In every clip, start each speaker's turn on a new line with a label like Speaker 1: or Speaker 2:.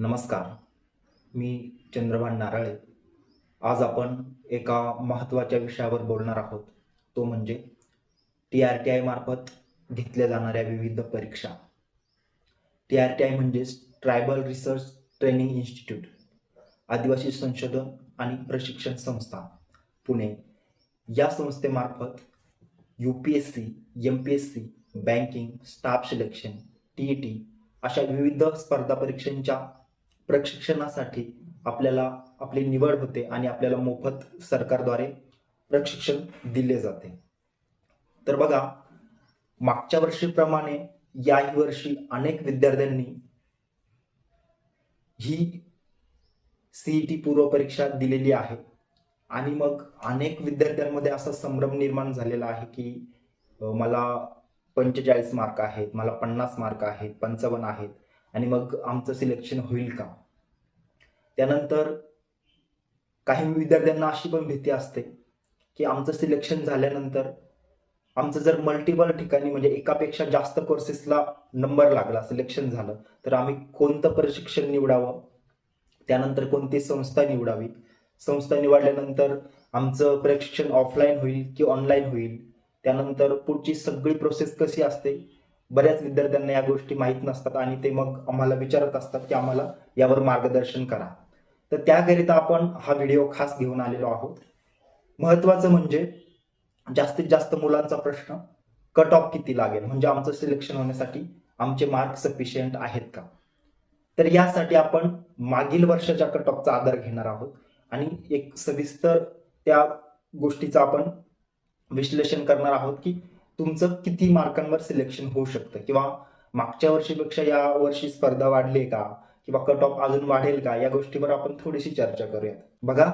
Speaker 1: नमस्कार. मी चंद्रभान नारळे. आज आपण एका महत्त्वाच्या विषयावर बोलणार आहोत. तो म्हणजे टी आर टी आय मार्फत घेतल्या जाणाऱ्या विविध परीक्षा. टी आर टी आय म्हणजेच ट्रायबल रिसर्च ट्रेनिंग इन्स्टिट्यूट आदिवासी संशोधन आणि प्रशिक्षण संस्था पुणे. या संस्थेमार्फत U P S C M P S C banking staff selection T E T अशा विविध स्पर्धा परीक्षांच्या प्रशिक्षणासाठी आपल्याला आपली निवड होते आणि आपल्याला मोफत सरकारद्वारे प्रशिक्षण दिले जाते. तर बघा मागच्या वर्षीप्रमाणे याही वर्षी अनेक विद्यार्थ्यांनी ही सीईटी पूर्व परीक्षा दिलेली आहे. आणि मग अनेक विद्यार्थ्यांमध्ये असा संभ्रम निर्माण झालेला आहे की मला पंचेचाळीस मार्क आहेत मला पन्नास मार्क आहेत पंचावन्न आहेत. आणि मग आमचं सिलेक्शन होईल का? त्यानंतर काही विद्यार्थ्यांना अशी पण भीती असते की आमचं सिलेक्शन झाल्यानंतर आमचं जर मल्टिपल ठिकाणी म्हणजे एकापेक्षा जास्त कोर्सेसला नंबर लागला सिलेक्शन झालं तर आम्ही कोणतं प्रशिक्षण निवडावं? त्यानंतर कोणती संस्था निवडावी? संस्था निवडल्यानंतर आमचं प्रशिक्षण ऑफलाईन होईल की ऑनलाईन होईल? त्यानंतर पुढची सगळी प्रोसेस कशी असते? बऱ्याच विद्यार्थ्यांना या गोष्टी माहीत नसतात आणि ते मग आम्हाला विचारत असतात की आम्हाला यावर मार्गदर्शन करा. तर त्याकरिता आपण हा व्हिडिओ खास घेऊन आलेलो आहोत. महत्त्वाचं म्हणजे जास्तीत जास्त मुलांचा प्रश्न कट ऑफ किती लागेल? म्हणजे आमचं सिलेक्शन होण्यासाठी आमचे मार्क सफिशियंट आहेत का? तर यासाठी आपण मागील वर्षाच्या कट ऑफचा आधार घेणार आहोत. आणि एक सविस्तर त्या गोष्टीचं आपण विश्लेषण करणार आहोत की तुमचं किती मार्कांवर सिलेक्शन होऊ शकतं? किंवा मागच्या वर्षीपेक्षा या वर्षी स्पर्धा वाढली का? किंवा कट ऑफ अजून वाढेल का? या गोष्टीवर आपण थोडीशी चर्चा करूयात. बघा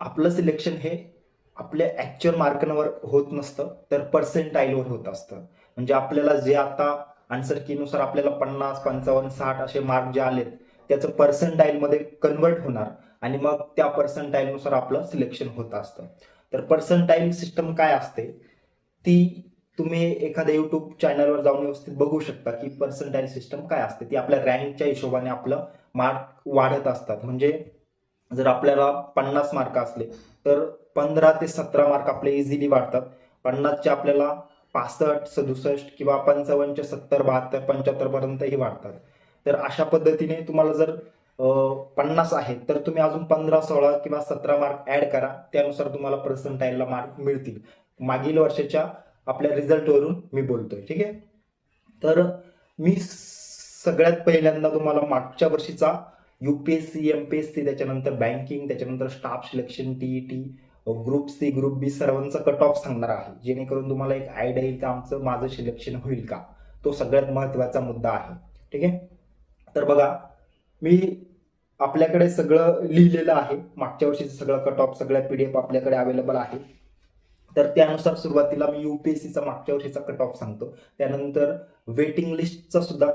Speaker 1: आपलं सिलेक्शन हे आपल्या ऍक्च्युअल मार्कांवर होत नसतं तर पर्सेंटाईलवर होत असतं. म्हणजे आपल्याला जे आता आन्सर कीनुसार आपल्याला पन्नास पंचावन्न साठ असे मार्क जे आलेत त्याचं पर्सेंटाईलमध्ये कन्वर्ट होणार आणि मग त्या पर्सेंटाईलनुसार आपलं सिलेक्शन होत असतं. तर पर्सेंटाईल सिस्टम काय असते? ती तुम्ही एखाद्या युट्यूब चॅनलवर जाऊन व्यवस्थित बघू शकता की पर्सेंटाईल सिस्टम काय असते. ती आपल्या रँकच्या हिशोबाने आपलं मार्क वाढत असतात. म्हणजे जर आपल्याला पन्नास मार्क असले तर पंधरा ते सतरा मार्क आपले इझिली वाढतात. पन्नासचे आपल्याला पासष्ट सदुसष्ट किंवा पंचावन्नचे सत्तर बहात्तर पंच्याहत्तरपर्यंतही वाढतात. तर अशा पद्धतीने तुम्हाला जर पन्नास आहेत तर तुम्ही अजून पंधरा सोळा किंवा सतरा मार्क ऍड करा. त्यानुसार तुम्हाला पर्सेंटाईलला मार्क मिळतील. मागील वर्षाच्या आपल्या रिझल्टवरून मी बोलतोय ठीक आहे? तर मी सगळ्यात पहिल्यांदा तुम्हाला मागच्या वर्षीचा युपीएससी एमपीएससी त्याच्यानंतर बँकिंग त्याच्यानंतर staff selection T T group C group B सर्वांचा कट ऑफ सांगणार आहे. जेणेकरून तुम्हाला एक आयडिया येईल का आमचं माझं सिलेक्शन होईल का? तो सगळ्यात महत्त्वाचा मुद्दा आहे ठीक आहे? तर बघा मी आपल्याकडे सगळं लिहिलेलं आहे. मागच्या वर्षीचं सगळं कट ऑफ सगळ्या पी डी एफ आपल्याकडे अवेलेबल आहे. तर त्यानुसार सुरुवातीला मी युपीएससीचा मागच्या वर्षीचा कट ऑफ सांगतो. त्यानंतर वेटिंग लिस्टचा सुद्धा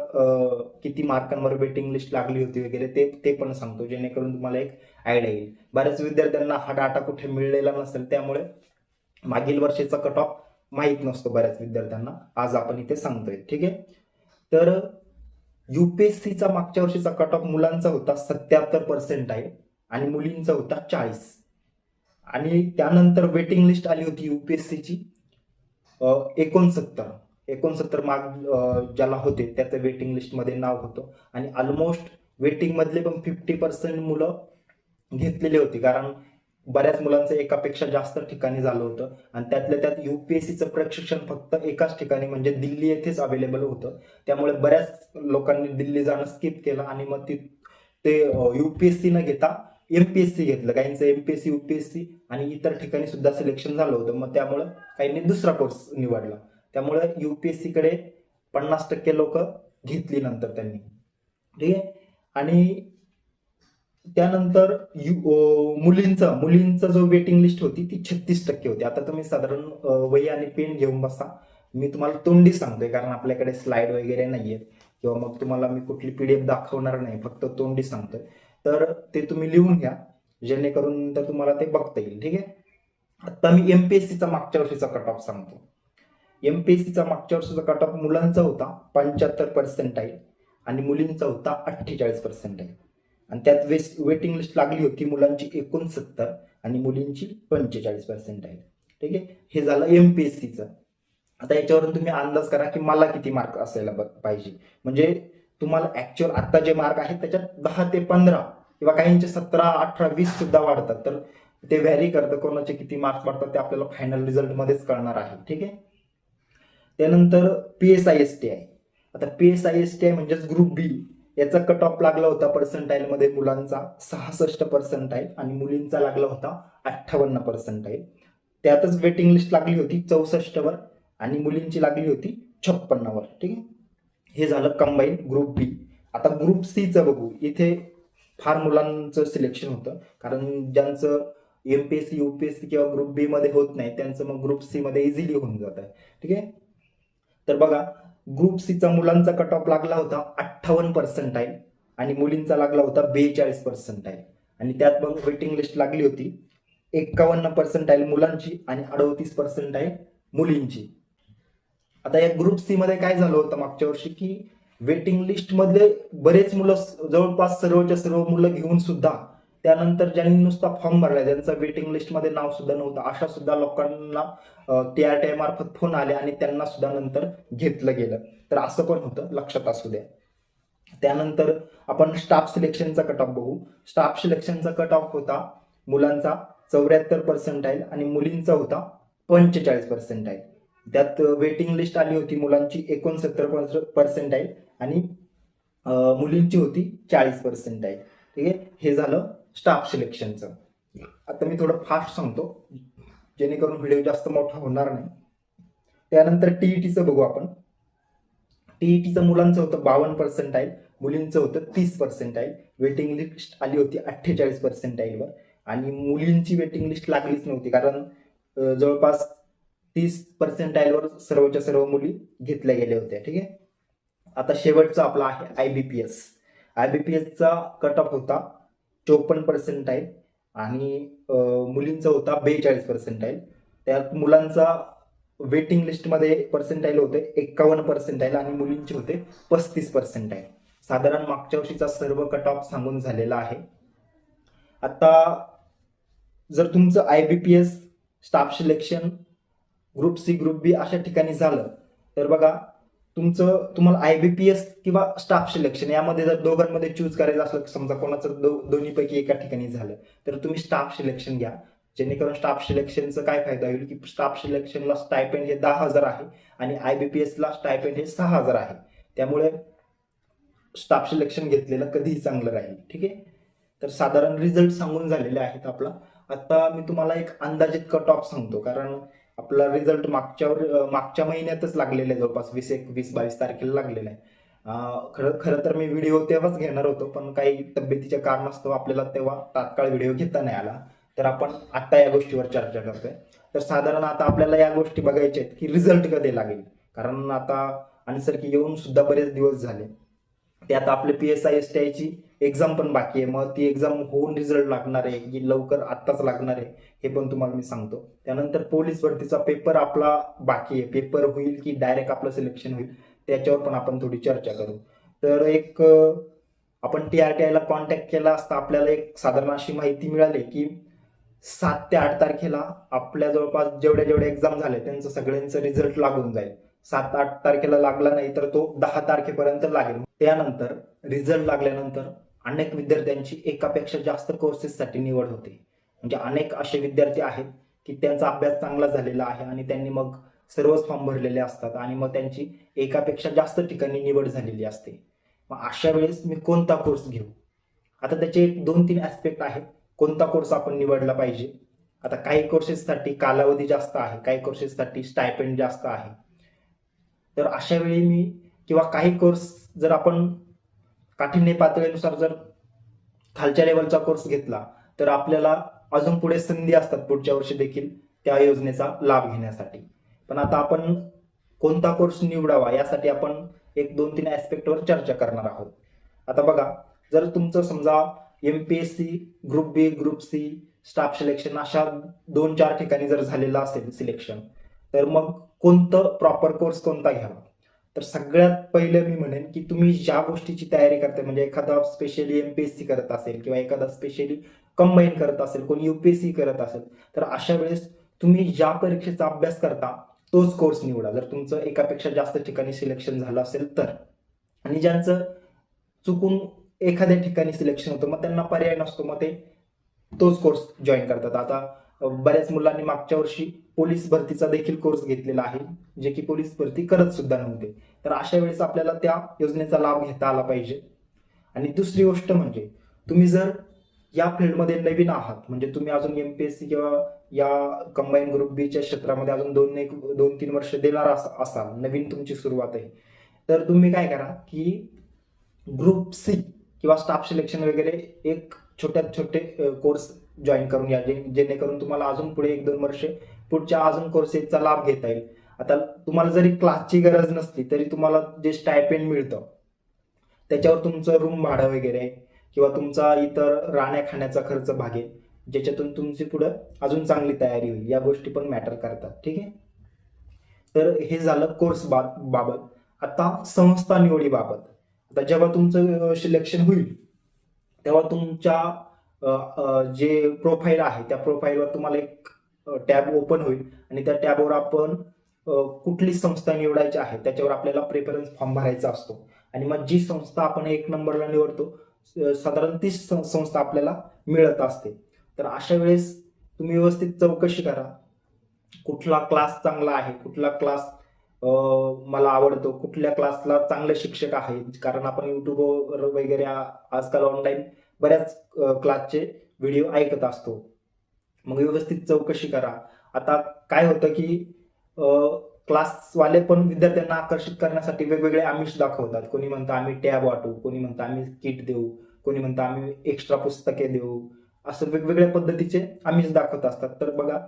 Speaker 1: किती मार्कांवर वेटिंग लिस्ट लागली होती वगैरे ते ते पण सांगतो. जेणेकरून तुम्हाला एक आयडिया येईल. बऱ्याच विद्यार्थ्यांना हा डाटा कुठे मिळलेला नसेल त्यामुळे मागील वर्षीचा कट ऑफ माहीत नसतो बऱ्याच विद्यार्थ्यांना. आज आपण इथे सांगतोय ठीक आहे? तर युपीएससीचा मागच्या वर्षीचा कट ऑफ मुलांचा होता सत्याहत्तर पर्सेंट आहे आणि मुलींचा होता चाळीस. आणि त्यानंतर वेटिंग लिस्ट आली होती युपीएससीची एकोणसत्तर. एकोणसत्तर मार्क ज्याला होते त्याचं वेटिंग लिस्टमध्ये नाव होतं. आणि ऑलमोस्ट वेटिंगमधले पण फिफ्टी पर्सेंट मुलं घेतलेली होती. कारण बऱ्याच मुलांचं एकापेक्षा जास्त ठिकाणी झालं होतं. आणि त्यातल्या त्यात युपीएससीचं प्रशिक्षण फक्त एकाच ठिकाणी म्हणजे दिल्ली येथेच अवेलेबल होतं. त्यामुळे बऱ्याच लोकांनी दिल्ली जाणं स्किप केलं आणि मग ती ते युपीएससी न घेता एमपीएससी घेतलं काहींचं एमपीएससी युपीएससी आणि इतर ठिकाणी सुद्धा सिलेक्शन झालं होतं. मग त्यामुळं काहींनी दुसरा कोर्स निवडला. त्यामुळे युपीएससी कडे पन्नास टक्के लोक घेतली नंतर त्यांनी. ठीक आहे? आणि त्यानंतर यु मुलींचं मुलींचं जो वेटिंग लिस्ट होती ती छत्तीस टक्के होती. आता तुम्ही साधारण वही आणि पेन घेऊन बसा. मी तुम्हाला तोंडी सांगतोय कारण आपल्याकडे स्लाइड वगैरे नाहीये किंवा मग तुम्हाला मी कुठली पीडीएफ दाखवणार नाही फक्त तोंडी सांगतोय. तर ते तुम्ही लिहून घ्या. जेणेकरून तर तुम्हाला ते बघता येईल. ठीक आहे? आता मी एमपीएससीचा मागच्या वर्षीचा कट ऑफ सांगतो. एमपीएससीचा मागच्या वर्षीचा कट ऑफ मुलांचा होता पंच्याहत्तर पर्सेंट आहे आणि मुलींचा होता अठ्ठेचाळीस पर्सेंट आहे आणि त्यात वेस्ट वेटिंग लिस्ट लागली होती मुलांची एकोणसत्तर आणि मुलींची पंचेचाळीस पर्सेंट आहे ठीक आहे? हे झालं एम पी एस सीचं आता याच्यावरून तुम्ही अंदाज करा की मला किती मार्क असायला पाहिजे. म्हणजे तुम्हाला ऍक्च्युअल आता जे मार्क आहेत त्याच्यात दहा ते पंधरा किंवा काहींचे सतरा अठरा वीस सुद्धा वाढतात. तर ते व्हॅरी करतं कोणाचे किती मार्क्स वाढतात ते आपल्याला फायनल रिझल्टमध्येच कळणार आहे. ठीक आहे? त्यानंतर P S I S T आहे आता P S I S T I म्हणजेच ग्रुप बी याचा कट ऑफ लागला होता पर्सेंटाईलमध्ये मुलांचा सहासष्ट पर्सेंटाईल आणि मुलींचा लागला होता अठ्ठावन्न पर्सेंटाईल त्यातच वेटिंग लिस्ट लागली होती चौसष्टवर आणि मुलींची लागली होती छप्पन्नवर. ठीक आहे? हे झालं कंबाईन ग्रुप बी आता ग्रुप सीचं बघू. इथे फार मुलांचं सिलेक्शन होतं. कारण ज्यांचं M P S C U P S C किंवा ग्रुप बी मध्ये होत नाही त्यांचं मग ग्रुप सी मध्ये इझिली होऊन जात. आहे ठीक आहे? तर बघा ग्रुप सीचा मुलांचा कट ऑफ लागला होता अठ्ठावन्न पर्सेंटाईल आणि मुलींचा लागला होता बेचाळीस पर्सेंटाईल आणि त्यात मग वेटिंग लिस्ट लागली होती. एक्कावन्न पर्सेंटाईल मुलांची आणि अडोतीस पर्सेंटाईल मुलींची. आता या ग्रुप सी मध्ये काय झालं होतं मागच्या वर्षी की वेटिंग लिस्ट मधले बरेच मुलं जवळपास सर्वच्या सर्व मुलं घेऊन सुद्धा त्यानंतर ज्यांनी नुसता फॉर्म भरला ज्यांचं वेटिंग लिस्टमध्ये नाव सुद्धा नव्हतं अशा सुद्धा लोकांना टी आर टी आय मार्फत फोन आले आणि त्यांना सुद्धा नंतर घेतलं गेलं. तर असं पण होतं लक्षात असू द्या. त्यानंतर आपण स्टाफ सिलेक्शनचा कट ऑफ बघू. स्टाफ सिलेक्शनचा कट ऑफ होता मुलांचा चौऱ्याहत्तर पर्सेंटाईल आणि मुलींचा होता पंचेचाळीस पर्सेंटाईल त्यात वेटिंग लिस्ट आली होती मुलांची एकोणसत्तर पर्सेंट आहे आणि मुलींची होती चाळीस पर्सेंट आहे ठीक आहे? हे झालं स्टाफ सिलेक्शनचं आता मी थोडं फास्ट सांगतो जेणेकरून व्हिडिओ जास्त मोठा होणार नाही. त्यानंतर टीईटीचं बघू आपण. टीईटीचं मुलांचं होतं बावन्न पर्सेंट आहे मुलींचं होतं तीस पर्सेंट आहे वेटिंग लिस्ट आली होती अठ्ठेचाळीस पर्सेंट आईलवर आणि मुलींची वेटिंग लिस्ट लागलीच नव्हती कारण जवळपास तीस पर्सेंटाईलवर सर्वच्या सर्व मुली घेतल्या गेल्या होत्या ठीक आहे? आता शेवटचा आपला आहे I B P S I B P एसचा cut off होता चोपन्न पर्सेंटाईल आणि मुलींचा होता बेचाळीस पर्सेंटाईल त्यात मुलांचा वेटिंग लिस्टमध्ये पर्सेंटाईल होते एक्कावन्न पर्सेंटाईल आणि मुलींचे होते पस्तीस पर्सेंटाईल साधारण मागच्या वर्षीचा सर्व कट ऑफ सांगून झालेला आहे. आता जर तुमचं I B P S staff selection group C group B अशा ठिकाणी झालं तर बघा तुमचं तुम्हाला आय बी पी एस किंवा स्टाफ सिलेक्शन यामध्ये जर दोघांमध्ये चूज करायचं असलं समजा कोणाचं दो दोन्हीपैकी एका ठिकाणी झालं तर तुम्ही स्टाफ सिलेक्शन घ्या. जेणेकरून स्टाफ सिलेक्शनचा काय फायदा होईल की स्टाफ सिलेक्शनला स्टायपेंड हे दहा हजार आहे आणि आय बी पी एसला स्टायपेंड हे सहा हजार आहे. त्यामुळे स्टाफ सिलेक्शन घेतलेलं कधीही चांगलं राहील ठीक आहे? तर साधारण रिझल्ट सांगून झालेले आहेत आपला. आता मी तुम्हाला एक अंदाजित कट ऑफ सांगतो कारण आपला रिझल्ट मागच्यावर मागच्या महिन्यातच लागलेला आहे जवळपास. वीस एक वीस बावीस तारखेला लागलेला आहे. खरं खरं तर मी व्हिडिओ तेव्हाच घेणार होतो पण काही तब्येतीच्या कारणास्तव आपल्याला तेव्हा तात्काळ व्हिडिओ घेता नाही आला. तर आपण आता या गोष्टीवर चर्चा करतोय. तर साधारण आता आपल्याला या गोष्टी बघायच्या आहेत की रिझल्ट कधी लागेल? कारण आता आणि सर की येऊन सुद्धा बरेच दिवस झाले. त्यात आपले P S I S T आयची एक्झाम पण बाकी आहे. मग ती एक्झाम होऊन रिझल्ट लागणार आहे की लवकर आत्ताच लागणार आहे हे पण तुम्हाला मी सांगतो. त्यानंतर पोलीस भरतीचा पेपर आपला बाकी आहे. पेपर होईल की डायरेक्ट आपलं सिलेक्शन होईल त्याच्यावर पण आपण थोडी चर्चा करू. तर एक आपण टी आर टी आयला कॉन्टॅक्ट केला असता आपल्याला एक साधारण अशी माहिती मिळाली की सात ते आठ तारखेला आपल्या जवळपास जेवढ्या जेवढ्या एक्झाम झाले त्यांचं सगळ्यांचं रिझल्ट लागून जाईल. सात आठ तारखेला लागला नाही तर तो दहा तारखेपर्यंत लागेल. त्यानंतर रिझल्ट लागल्यानंतर अनेक विद्यार्थ्यांची एकापेक्षा जास्त कोर्सेससाठी निवड होते. म्हणजे अनेक असे विद्यार्थी आहेत की त्यांचा अभ्यास चांगला झालेला आहे आणि त्यांनी मग सर्वच फॉर्म भरलेले असतात आणि मग त्यांची एकापेक्षा जास्त ठिकाणी निवड झालेली असते. मग अशा वेळेस मी कोणता कोर्स घेऊ? आता त्याचे एक दोन तीन ॲस्पेक्ट आहेत. कोणता कोर्स आपण निवडला पाहिजे? आता काही कोर्सेससाठी कालावधी जास्त आहे काही कोर्सेससाठी स्टायपेंड जास्त आहे. तर अशा वेळी मी किंवा काही कोर्स जर आपण काठिण्य पातळीनुसार जर खालच्या लेवलचा कोर्स घेतला तर आपल्याला अजून पुढे संधी असतात पुढच्या वर्षी देखील त्या योजनेचा लाभ घेण्यासाठी. पण आता आपण कोणता कोर्स निवडावा यासाठी आपण एक दोन तीन ॲस्पेक्टवर चर्चा करणार आहोत. आता बघा जर तुमचं समजा M P S C group B group C staff selection अशा दोन चार ठिकाणी जर झालेलं असेल सिलेक्शन तर मग कोणतं प्रॉपर कोर्स कोणता घ्यावा? तर सगळ्यात पहिलं मी म्हणेन की तुम्ही ज्या गोष्टीची तयारी करताय म्हणजे एखादा specially M P S C करत असेल किंवा एखादा स्पेशली कंबाईन करत असेल कोणी युपीएससी करत असेल तर अशा वेळेस तुम्ही ज्या परीक्षेचा अभ्यास करता तोच कोर्स निवडा. जर तुमचं एकापेक्षा जास्त ठिकाणी सिलेक्शन झालं असेल तर. आणि ज्यांचं चुकून एखाद्या ठिकाणी सिलेक्शन होतं मग त्यांना पर्याय नसतो मग ते तोच कोर्स जॉईन करतात. आता बऱ्याच मुलांनी मागच्या वर्षी पोलीस भरतीचा देखील कोर्स घेतलेला आहे जे की पोलीस भरती करत सुद्धा नव्हते. तर अशा वेळेस आपल्याला त्या योजनेचा लाभ घेता आला पाहिजे. आणि दुसरी गोष्ट म्हणजे तुम्ही जर या फील्डमध्ये नवीन आहात म्हणजे तुम्ही अजून एम पी एस सी किंवा या कंबाईन ग्रुप बीच्या क्षेत्रामध्ये अजून दोन एक दोन तीन वर्ष देणार असाल नवीन तुमची सुरुवात आहे. तर तुम्ही काय करा की ग्रुप सी किंवा स्टाफ सिलेक्शन वगैरे एक छोट्यात छोटे कोर्स जॉईन करून या जे जेणेकरून तुम्हाला अजून पुढे एक दोन वर्षे पुढच्या अजून कोर्सेसचा लाभ घेता येईल. आता तुम्हाला जरी क्लासची गरज नसली तरी तुम्हाला जे स्टायपेंड मिळतं त्याच्यावर तुमचं रूम भाडं वगैरे किंवा तुमचा इतर राहण्या खाण्याचा खर्च भागेल ज्याच्यातून तुमची पुढं अजून चांगली तयारी होईल. या गोष्टी पण मॅटर करतात. ठीक आहे? तर हे झालं कोर्स बा बाबत. आता संस्था निवडीबाबत आता जेव्हा तुमचं सिलेक्शन होईल तेव्हा तुमच्या जे प्रोफाईल आहे त्या प्रोफाईलवर तुम्हाला एक टॅब ओपन होईल. आणि त्या टॅबवर आपण कुठली संस्था निवडायची आहे त्याच्यावर आपल्याला प्रेफरन्स फॉर्म भरायचा असतो. आणि मग जी संस्था आपण एक नंबरला निवडतो साधारण तीच सं- संस्था आपल्याला मिळत असते. तर अशा वेळेस तुम्ही व्यवस्थित चौकशी करा. कुठला क्लास चांगला आहे कुठला क्लास मला आवडतो कुठल्या क्लासला चांगले शिक्षक आहेत. कारण आपण युट्यूबवर वगैरे आजकाल ऑनलाईन बऱ्याच क्लासचे व्हिडिओ ऐकत असतो. मग व्यवस्थित चौकशी करा. आता काय होतं की क्लासवाले पण विद्यार्थ्यांना आकर्षित करण्यासाठी वेगवेगळे आमिष दाखवतात. कोणी म्हणतं आम्ही टॅब वाटू कोणी म्हणतं आम्ही किट देऊ कोणी म्हणतं आम्ही एक्स्ट्रा पुस्तके देऊ. असं वेगवेगळ्या पद्धतीचे आमिष दाखवत असतात. तर बघा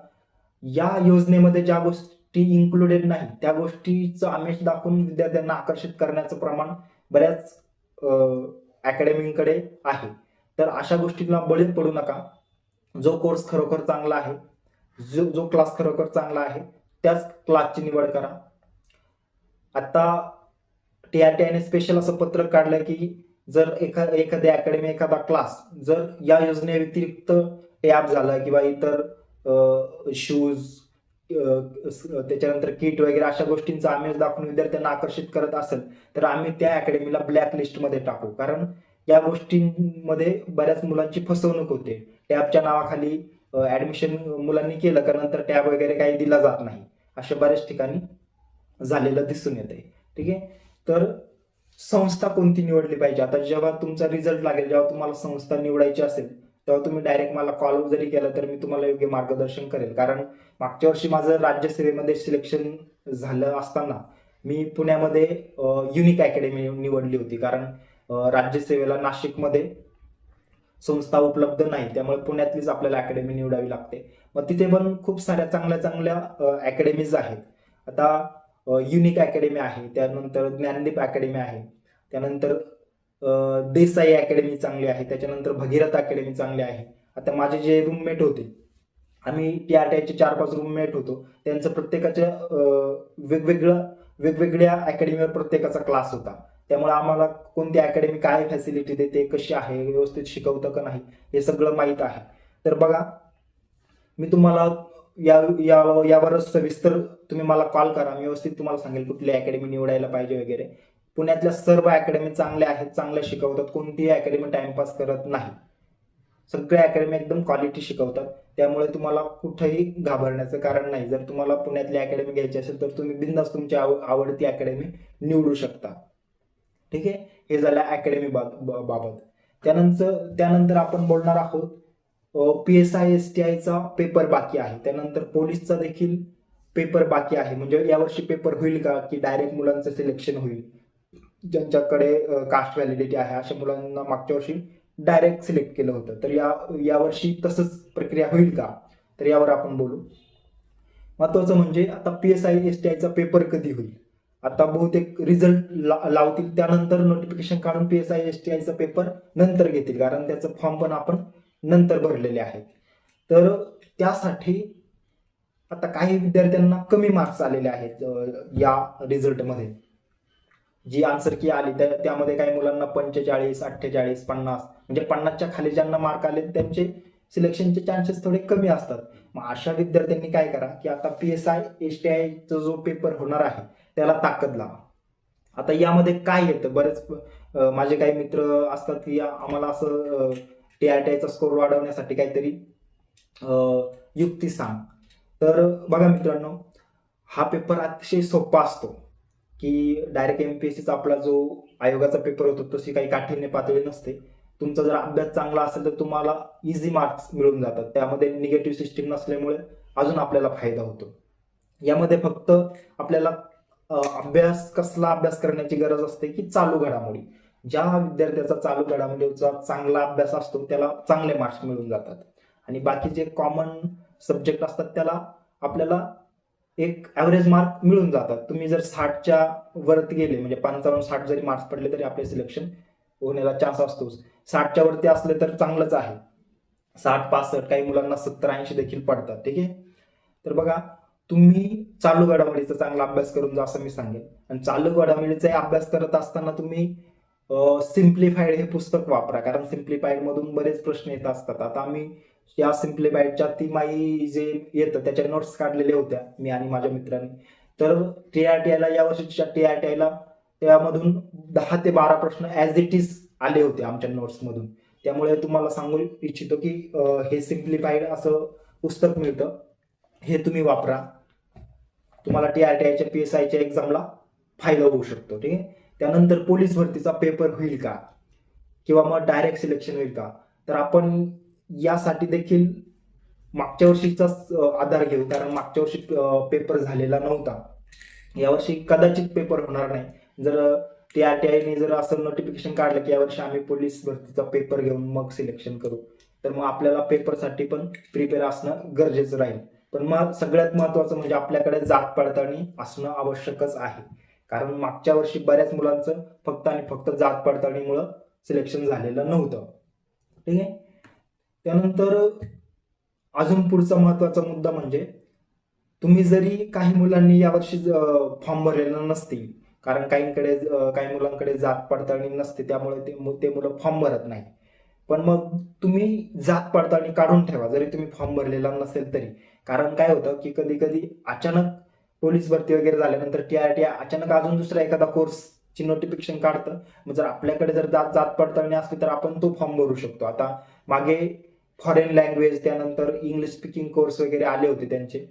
Speaker 1: या योजनेमध्ये ज्या गोष्टी इन्क्लुडेड नाही त्या गोष्टीचं आमिष दाखवून विद्यार्थ्यांना आकर्षित करण्याचं प्रमाण बऱ्याच अकॅडमीकडे आहे. तर अशा गोष्टींना बळी पडू नका. जो कोर्स खरोखर चांगला आहे जो जो क्लास खरोखर चांगला आहे त्याच क्लासची निवड करा. आता टी आर टी आयने स्पेशल असं पत्रक काढलं की जर एखा एखादी अकॅडमी एखादा क्लास जर या योजनेव्यतिरिक्त टॅब झाला किंवा इतर शूज त्याच्यानंतर किट वगैरे अशा गोष्टींचा आम्ही दाखवून विद्यार्थ्यांना आकर्षित करत असेल तर आम्ही त्या अकॅडमीला ब्लॅक लिस्टमध्ये टाकू. कारण या गोष्टींमध्ये बऱ्याच मुलांची फसवणूक होते. टॅबच्या नावाखाली ऍडमिशन मुलांनी केलं का नंतर टॅब वगैरे काही दिला जात नाही. अशा बऱ्याच ठिकाणी झालेलं दिसून येते ठीक आहे? तर संस्था कोणती निवडली पाहिजे? आता जेव्हा तुमचा रिझल्ट लागेल जेव्हा तुम्हाला संस्था निवडायची असेल तेव्हा तुम्ही डायरेक्ट मला कॉल जरी केला तर मी तुम्हाला योग्य मार्गदर्शन करेल. कारण मागच्या वर्षी माझं राज्यसेवेमध्ये सिलेक्शन झालं असताना मी पुण्यामध्ये युनिक अकॅडमी निवडली होती. कारण राज्यसेवेला नाशिकमध्ये संस्था उपलब्ध नाही. त्यामुळे पुण्यातलीच आपल्याला अकॅडमी निवडावी लागते. मग तिथे पण खूप साऱ्या चांगल्या चांगल्या अकॅडमीज आहेत. आता युनिक अकॅडमी आहे. त्यानंतर ज्ञानदीप अकॅडमी आहे. त्यानंतर देसाई अकॅडमी चांगली आहे. त्याच्यानंतर भगीरथ अकॅडमी चांगली आहे. आता माझे जे रूममेट होते आम्ही टी आर टी आयचे चार पाच रूममेट होतो. त्यांचं प्रत्येकाचं वेगवेगळं वेगवेगळ्या अकॅडमीवर प्रत्येकाचा क्लास होता. त्यामुळे आम्हाला कोणती अकॅडमी काय फॅसिलिटी देते कशी आहे व्यवस्थित शिकवतं का नाही हे सगळं माहीत आहे. तर बघा मी तुम्हाला या या यावरच सविस्तर तुम्ही मला कॉल करा. मी व्यवस्थित तुम्हाला सांगेल कुठली अकॅडमी निवडायला पाहिजे वगैरे. पुण्यातल्या सर्व अकॅडमी चांगल्या आहेत चांगल्या शिकवतात कोणतीही अकॅडमी टाइमपास करत नाही. सगळ्या अकॅडमी एकदम क्वालिटी शिकवतात. त्यामुळे तुम्हाला कुठंही घाबरण्याचं कारण नाही. जर तुम्हाला पुण्यातली अकॅडमी घ्यायची असेल तर तुम्ही बिंदास तुमची आव आवडती अकॅडमी निवडू शकता. ठीक आहे? हे झालं अकॅडमी बाबत. त्यानंतर त्यानंतर आपण बोलणार आहोत P S I S T आयचा पेपर बाकी आहे. त्यानंतर पोलीसचा देखील पेपर बाकी आहे. म्हणजे यावर्षी पेपर होईल का? की डायरेक्ट मुलांचं सिलेक्शन होईल? ज्यांच्याकडे कास्ट व्हॅलिडिटी आहे अशा मुलांना मागच्या वर्षी डायरेक्ट सिलेक्ट केलं होतं. तर या यावर्षी तसंच प्रक्रिया होईल का? तर यावर आपण बोलू. महत्वाचं म्हणजे आता P S I S T आयचा पेपर कधी होईल? आता बहुतेक रिझल्ट लावतील त्यानंतर नोटिफिकेशन काढून P S I S T आयचा पेपर नंतर घेतील. कारण त्याचं फॉर्म पण आपण नंतर भरलेले आहेत. तर त्यासाठी आता काही विद्यार्थ्यांना कमी मार्क्स आलेले आहेत या रिझल्टमध्ये जी आन्सर की आली त्या त्यामध्ये काही मुलांना पंचेचाळीस अठ्ठेचाळीस पन्नास म्हणजे पन्नासच्या खाली ज्यांना मार्क आले त्यांचे सिलेक्शनचे चान्सेस थोडे कमी असतात. मग अशा विद्यार्थ्यांनी काय करा की आता P S I S T आयचा जो पेपर होणार आहे त्याला ताकद लावा. आता यामध्ये काय येतं? बरेच माझे काही मित्र असतात की आम्हाला असं टी आय टी आयचा स्कोर वाढवण्यासाठी काहीतरी युक्ती सांग. तर बघा मित्रांनो हा पेपर अतिशय सोपा असतो. की डायरेक्ट एम पी एस सीचा आपला जो आयोगाचा पेपर होतो तशी काही काठीण्य पातळी नसते. तुमचा जर अभ्यास चांगला असेल तर तुम्हाला इझी मार्क्स मिळून जातात. त्यामध्ये निगेटिव्ह सिस्टीम नसल्यामुळे अजून आपल्याला फायदा होतो. यामध्ये फक्त आपल्याला अभ्यास कसला अभ्यास करण्याची गरज असते की चालू घडामोडी. ज्या विद्यार्थ्याचा चालू घडामोडीचा चांगला अभ्यास असतो त्याला चांगले मार्क्स मिळून जातात. आणि बाकीचे कॉमन सब्जेक्ट असतात त्याला आपल्याला एक ॲव्हरेज मार्क मिळून जातात. तुम्ही जर साठच्या वरती गेले म्हणजे पंचावन्न साठ जरी मार्क्स पडले तरी आपले सिलेक्शन होण्याला चान्स असतोच. साठच्या वरती असले तर चांगलंच आहे. साठ पासष्ट काही मुलांना सत्तर ऐंशी देखील पडतात ठीक आहे? तर बघा तुम्ही चालू घडामोडीचा चांगला अभ्यास करून जा असं मी सांगेन. आणि चालू घडामोडीचाही अभ्यास करत असताना तुम्ही सिम्प्लिफाईड हे पुस्तक वापरा. कारण सिम्प्लिफाईड मधून बरेच प्रश्न येत असतात. आता आम्ही या सिम्प्लिफाईडच्या तिमाही जे येतं त्याच्या नोट्स काढलेल्या होत्या मी आणि माझ्या मित्रांनी. तर टी आर टी आयला या वर्षीच्या टी आर टी आयला त्यामधून दहा ते बारा प्रश्न ॲज इट इज आले होते आमच्या नोट्समधून त्यामुळे तुम्हाला सांगू इच्छितो की हे सिम्प्लिफाईड असं पुस्तक मिळतं. हे तुम्ही वापरा. तुम्हाला टी आर टी आयच्या पी एस आयच्या एक्झामला फायदा होऊ शकतो ठीक आहे? त्यानंतर पोलीस भरतीचा पेपर होईल का? किंवा मग डायरेक्ट सिलेक्शन होईल का? तर आपण यासाठी देखील मागच्या वर्षीचाच आधार घेऊ. कारण मागच्या वर्षी पेपर झालेला नव्हता. यावर्षी कदाचित पेपर होणार नाही. जर टी आर टी आयने जर असं नोटिफिकेशन काढलं की यावर्षी आम्ही पोलीस भरतीचा पेपर घेऊन मग सिलेक्शन करू. तर मग आपल्याला पेपरसाठी पण प्रिपेअर असणं गरजेचं राहील. पण मग सगळ्यात महत्त्वाचं म्हणजे आपल्याकडे जात पडताळणी असणं आवश्यकच आहे. कारण मागच्या वर्षी बऱ्याच मुलांचं फक्त आणि फक्त जात पडताळणीमुळं सिलेक्शन झालेलं नव्हतं. ठीक आहे? त्यानंतर अजून पुढचा महत्त्वाचा मुद्दा म्हणजे तुम्ही जरी काही मुलांनी यावर्षी फॉर्म भरलेला नसतील कारण काहींकडे काही मुलांकडे जात पडताळणी नसते त्यामुळे ते ते मुलं फॉर्म भरत नाही पण मग तुम्ही जात पडताळणी काढून ठेवा जरी तुम्ही फॉर्म भरलेला नसेल तरी. कारण काय होतं की कधी कधी अचानक पोलीस भरती वगैरे झाल्यानंतर टी आर टी अचानक अजून दुसरा एखादा कोर्सची नोटिफिकेशन काढतं. मग जर आपल्याकडे जर जात जात पडताळणी असली तर आपण तो फॉर्म भरू शकतो. आता मागे फॉरेन लँग्वेज त्यानंतर इंग्लिश स्पीकिंग कोर्स वगैरे आले होते त्यांचे.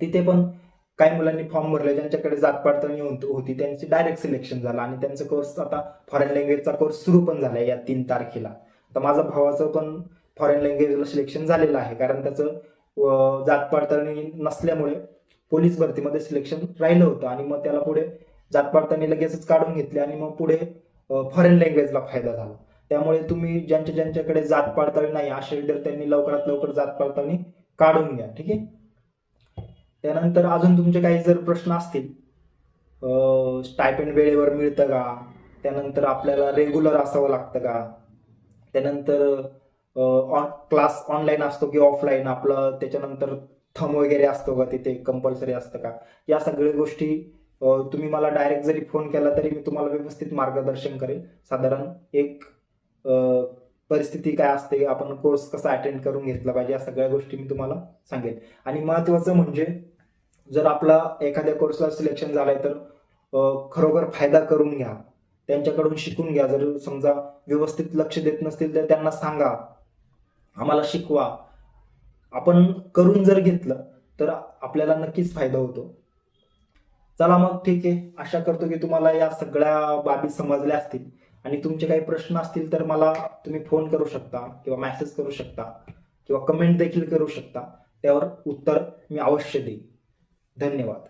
Speaker 1: तिथे पण काही मुलांनी फॉर्म भरले ज्यांच्याकडे जात पडताळणी होती त्यांचे डायरेक्ट सिलेक्शन झालं. आणि त्यांचा कोर्स आता फॉरेन लँग्वेजचा कोर्स सुरू पण झाला या तीन तारखेला. तर माझा भावाचं पण फॉरेन लँग्वेजला सिलेक्शन झालेलं आहे. कारण त्याचं जात पडताळणी नसल्यामुळे पोलीस भरतीमध्ये सिलेक्शन राहिलं होतं आणि मग त्याला पुढे जात पाडताना लगेचच काढून घेतले आणि मग पुढे फॉरेन लँग्वेजला फायदा झाला. त्यामुळे तुम्ही ज्यांच्या ज्यांच्याकडे जात पडताळणी नाही अशा विद्यार्थ्यांनी लवकरात लवकर जात पडताळणी काढून घ्या ठीक आहे? त्यानंतर अजून तुमचे काही जर प्रश्न असतील स्टायपेंड वेळेवर मिळतं का? त्यानंतर आपल्याला रेग्युलर असावं लागतं का? त्यानंतर ऑन क्लास ऑनलाईन असतो की ऑफलाईन आपलं त्याच्यानंतर थम वगैरे असतो का तिथे? कंपल्सरी असतं का? या सगळ्या गोष्टी तुम्ही मला डायरेक्ट जरी फोन केला तरी मी तुम्हाला व्यवस्थित मार्गदर्शन करेन. साधारण एक परिस्थिती काय असते आपण कोर्स कसा अटेंड करून घेतला पाहिजे या सगळ्या गोष्टी मी तुम्हाला सांगेन. आणि महत्त्वाचं म्हणजे जर आपला एखाद्या कोर्सला सिलेक्शन झालाय तर खरोखर फायदा करून घ्या. त्यांच्याकडून शिकून घ्या. जर समजा व्यवस्थित लक्ष देत नसतील तर त्यांना सांगा. आम्हाला शिकवा. आपण करून जर घेतलं तर आपल्याला नक्कीच फायदा होतो. चला मग ठीक आहे. आशा करतो की तुम्हाला या सगळ्या बाबी समजल्या असतील. आणि तुमचे काही प्रश्न असतील तर मला तुम्ही फोन करू शकता किंवा मेसेज करू शकता किंवा कमेंट देखील करू शकता. त्यावर उत्तर मी अवश्य देईन. धन्यवाद.